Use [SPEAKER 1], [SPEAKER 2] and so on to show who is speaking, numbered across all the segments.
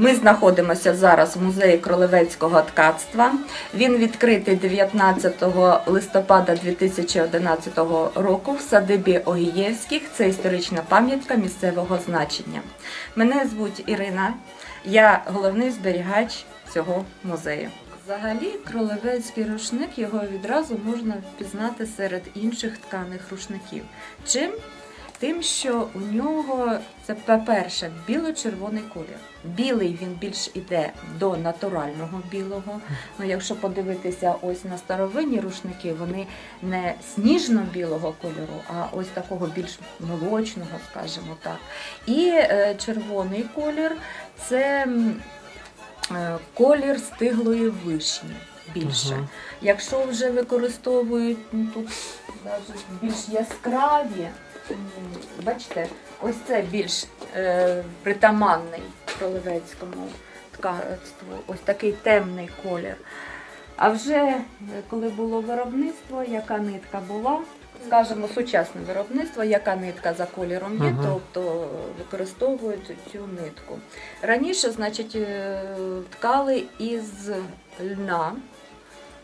[SPEAKER 1] Ми знаходимося зараз в музеї кролевецького ткацтва. Він відкритий 19 листопада 2011 року в садибі Огієвських. Це історична пам'ятка місцевого значення. Мене звуть Ірина, я головний зберігач цього музею. Взагалі, кролевецький рушник його відразу можна впізнати серед інших тканих рушників. Чим? Тим, що у нього це, по-перше, біло-червоний колір. Білий він більш іде до натурального білого. Ну, якщо подивитися ось на старовинні рушники, вони не сніжно-білого кольору, а ось такого більш молочного, скажімо так. І е, червоний колір це е, колір стиглої вишні більше.
[SPEAKER 2] Мгм.
[SPEAKER 1] Якщо вже використовують ну, тут навіть більш яскраві, бачите, ось це більш е, притаманний кролевецькому ткацтву, ось такий темний колір. А вже е, коли було виробництво, яка нитка була, скажімо, сучасне виробництво, яка нитка за кольором є,
[SPEAKER 2] Мгм.
[SPEAKER 1] тобто використовують цю нитку. Раніше, значить, е, ткали із льна.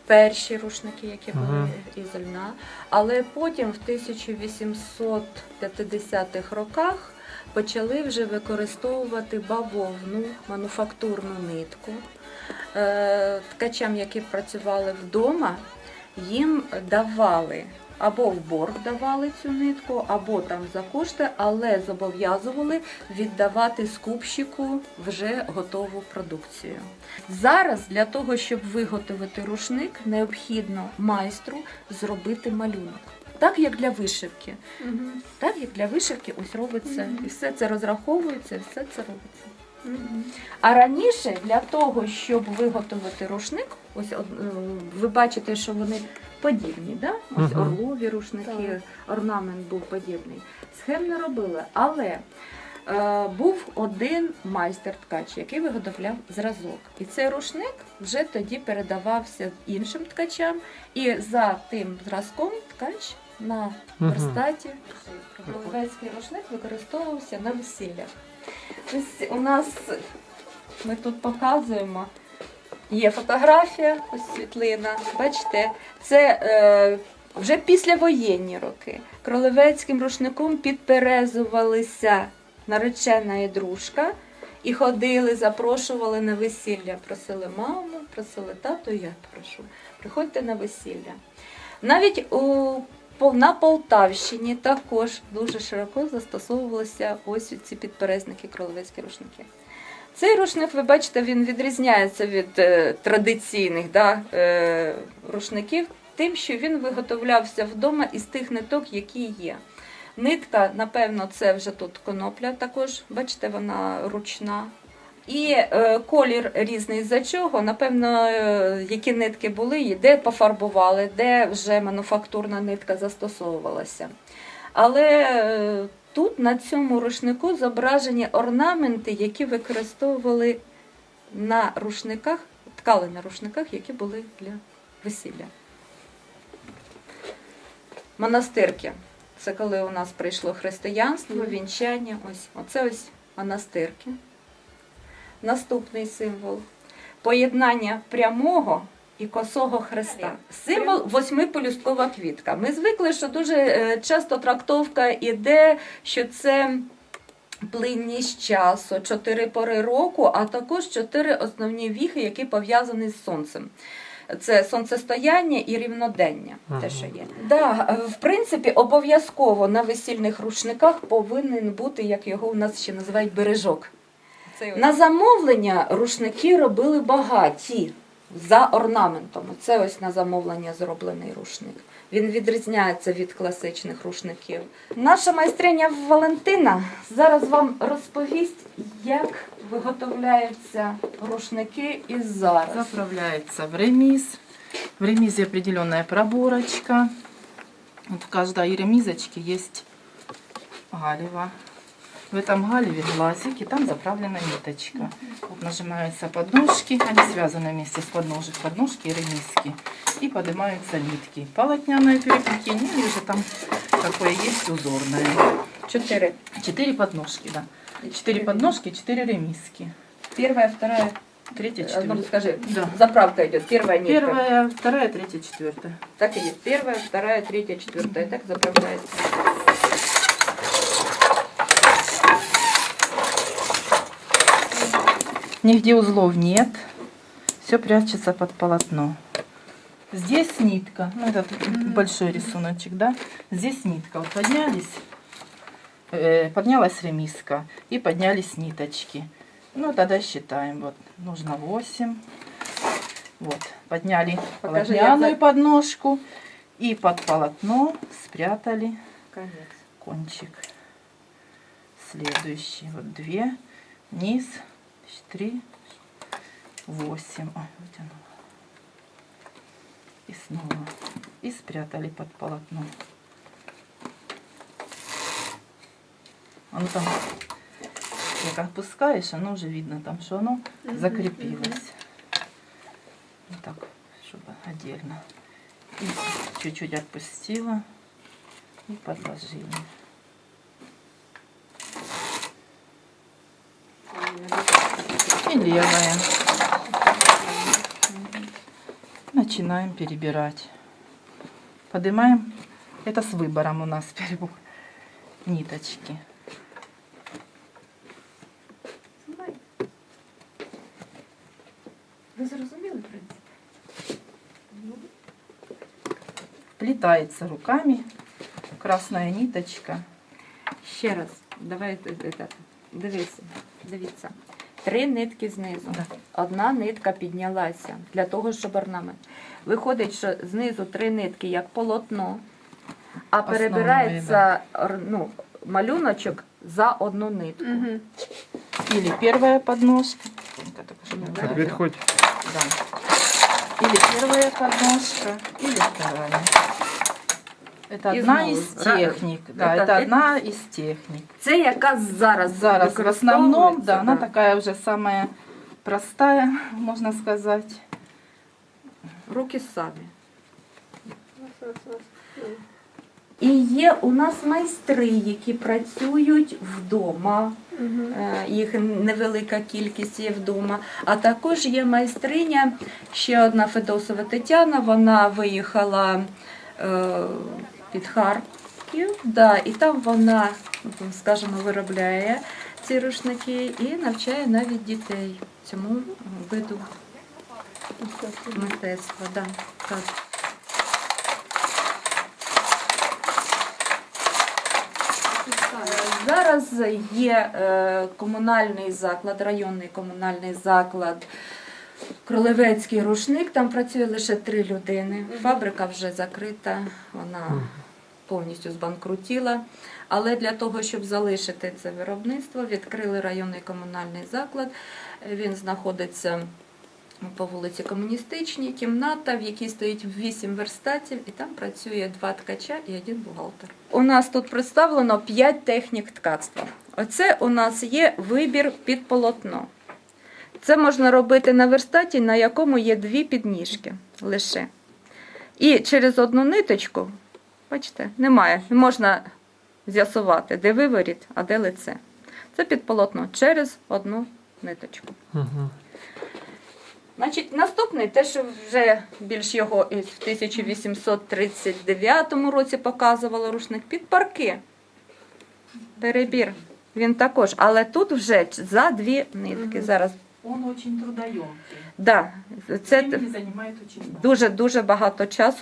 [SPEAKER 1] Перші рушники, які були із льна, але потім в 1850-х роках почали вже використовувати бавовну мануфактурну нитку. Е, Ткачам, які працювали вдома, їм давали або в борг давали цю нитку, або там за кошти, але зобов'язували віддавати скупщику вже готову продукцію. Зараз для того, щоб виготовити рушник, необхідно майстру зробити малюнок. Так як для вишивки. Так як для вишивки ось робиться, і все це розраховується, і все це робиться. А раніше для того, щоб виготовити рушник, ось е, ви бачите, що вони подібні, да? ось орлові рушники, орнамент був подібний. Схем не робили, але е, був один майстер ткач, який виготовляв зразок. І цей рушник вже тоді передавався іншим ткачам, і за тим зразком ткач на верстаті. Головецький рушник використовувався на весіллях. Ось у нас ми тут показуємо. Є фотографія, ось світлина. Бачите, це е, вже післявоєнні роки. Кролевецьким рушником підперезувалися наречена і дружка і ходили, запрошували на весілля. Просили маму, просили тату, я прошу. Приходьте на весілля. Навіть у на Полтавщині також дуже широко застосовувалися ось ці підперезники кролевецькі рушники. Цей рушник, ви бачите, він відрізняється від е, традиційних да, е, рушників тим, що він виготовлявся вдома із тих ниток, які є. Нитка, напевно, це вже тут конопля також, бачите, вона ручна. І е, колір різний за чого. Напевно, е, які нитки були, де пофарбували, де вже мануфактурна нитка застосовувалася. Але е, тут на цьому рушнику зображені орнаменти, які використовували на рушниках, ткали на рушниках, які були для весілля. Монастирки. Це коли у нас прийшло християнство, вінчання. Ось оце ось монастирки. Наступний символ поєднання прямого і косого хреста. Символ восьмиполюсткова квітка. Ми звикли, що дуже е, часто трактовка іде, що це плинність часу, чотири пори року, а також чотири основні віхи, які пов'язані з сонцем. Це сонцестояння і рівнодення, те, що є. Да, в принципі, обов'язково на весільних рушниках повинен бути, як його у нас ще називають, бережок. На замовлення рушники робили багаті за орнаментом. Це ось на замовлення зроблений рушник. Він відрізняється від класичних рушників. Наша майстриня Валентина зараз вам розповість, як виготовляються рушники і зараз.
[SPEAKER 3] Заправляется в ремиз. В ремизе определенная проборочка. Вот в каждой ремизочке есть галево. В этом галеве глазик, и там заправлена ниточка. Вот нажимаются подножки, они связаны вместе с подножек, подножки и ремизки. И поднимаются нитки. Полотняное переплетение, или же там такое есть узорное.
[SPEAKER 1] Чотири.
[SPEAKER 3] Четыре подножки, да. Четыре подножки, четыре ремизки.
[SPEAKER 1] Первая, вторая.
[SPEAKER 3] Третья,
[SPEAKER 1] э, Ну,
[SPEAKER 3] четвертая.
[SPEAKER 1] скажи,
[SPEAKER 3] Да.
[SPEAKER 1] заправка идет. Первая нитка.
[SPEAKER 3] Первая, вторая, третья, четвертая.
[SPEAKER 1] Так и есть. Первая, вторая, третья, четвертая. Так заправляется.
[SPEAKER 3] Нигде узлов нет. Все прячется под полотно. Здесь нитка. Ну, этот большой рисуночек, да? Здесь нитка. Вот поднялись, э, поднялась ремиска и поднялись ниточки. Ну, тогда считаем. Вот, нужно 8. Вот, подняли
[SPEAKER 1] Покажи,
[SPEAKER 3] полотняную
[SPEAKER 1] я
[SPEAKER 3] подножку и под полотно спрятали
[SPEAKER 1] Конец.
[SPEAKER 3] кончик. Следующий. Вот две. Низ. Три. Восемь. Ой, вытянула. И снова. И спрятали под полотно. Оно там, как опускаешь, оно уже видно там, что оно закрепилось. Вот так, чтобы отдельно. И чуть-чуть отпустила и подложили. И левая. Начинаем перебирать. Поднимаем. Это с выбором у нас перебор. Ниточки.
[SPEAKER 1] Ви зрозуміли принцип?
[SPEAKER 3] Плетается руками. Красная ниточка.
[SPEAKER 1] Ще раз, давай. Дивися, дивіться. Три нитки знизу. Одна нитка піднялася для того, щоб орнамент. Виходить, що знизу три нитки як полотно, а перебирається ну, малюночок за одну нитку.
[SPEAKER 3] Или первая не
[SPEAKER 1] Да.
[SPEAKER 2] Відходь.
[SPEAKER 3] Да. Или первая подножка, или вторая. Это
[SPEAKER 1] И
[SPEAKER 3] одна
[SPEAKER 1] снова
[SPEAKER 3] из
[SPEAKER 1] ра-
[SPEAKER 3] техник. Да,
[SPEAKER 1] это-
[SPEAKER 3] это
[SPEAKER 1] это-
[SPEAKER 3] одна из техник.
[SPEAKER 1] Це яка зараз
[SPEAKER 3] Зараз в основном,
[SPEAKER 1] використовується,
[SPEAKER 3] да, она такая уже самая простая, можно сказать.
[SPEAKER 1] Руки самі. І є у нас майстри, які працюють вдома. Е, Їх невелика кількість є вдома. А також є майстриня, ще одна Федосова Тетяна. Вона виїхала е, під Харків, да, і там вона, скажімо, виробляє ці рушники і навчає навіть дітей цьому виду мистецтва. Да, так. Зараз є е, комунальний заклад, районний комунальний заклад. Кролевецький рушник, там працює лише три людини. Фабрика вже закрита, вона повністю збанкрутіла. Але для того, щоб залишити це виробництво, відкрили районний комунальний заклад. Він знаходиться по вулиці Комуністичній, кімната, в якій стоїть вісім верстатів, і там працює два ткача і один бухгалтер. У нас тут представлено п'ять технік ткацтва. Оце у нас є вибір під полотно. Це можна робити на верстаті, на якому є дві підніжки лише. І через одну ниточку, бачите, немає, не можна з'ясувати, де виворіт, а де лице. Це під полотно через одну ниточку.
[SPEAKER 2] Угу.
[SPEAKER 1] Значить, наступний, те, що вже більш його в 1839 році показувало рушник під парки. Перебір. Він також, але тут вже за дві нитки. Зараз.
[SPEAKER 3] Он очень трудоемкий.
[SPEAKER 1] Да, це
[SPEAKER 3] Времени занимает
[SPEAKER 1] дуже дуже багато часу.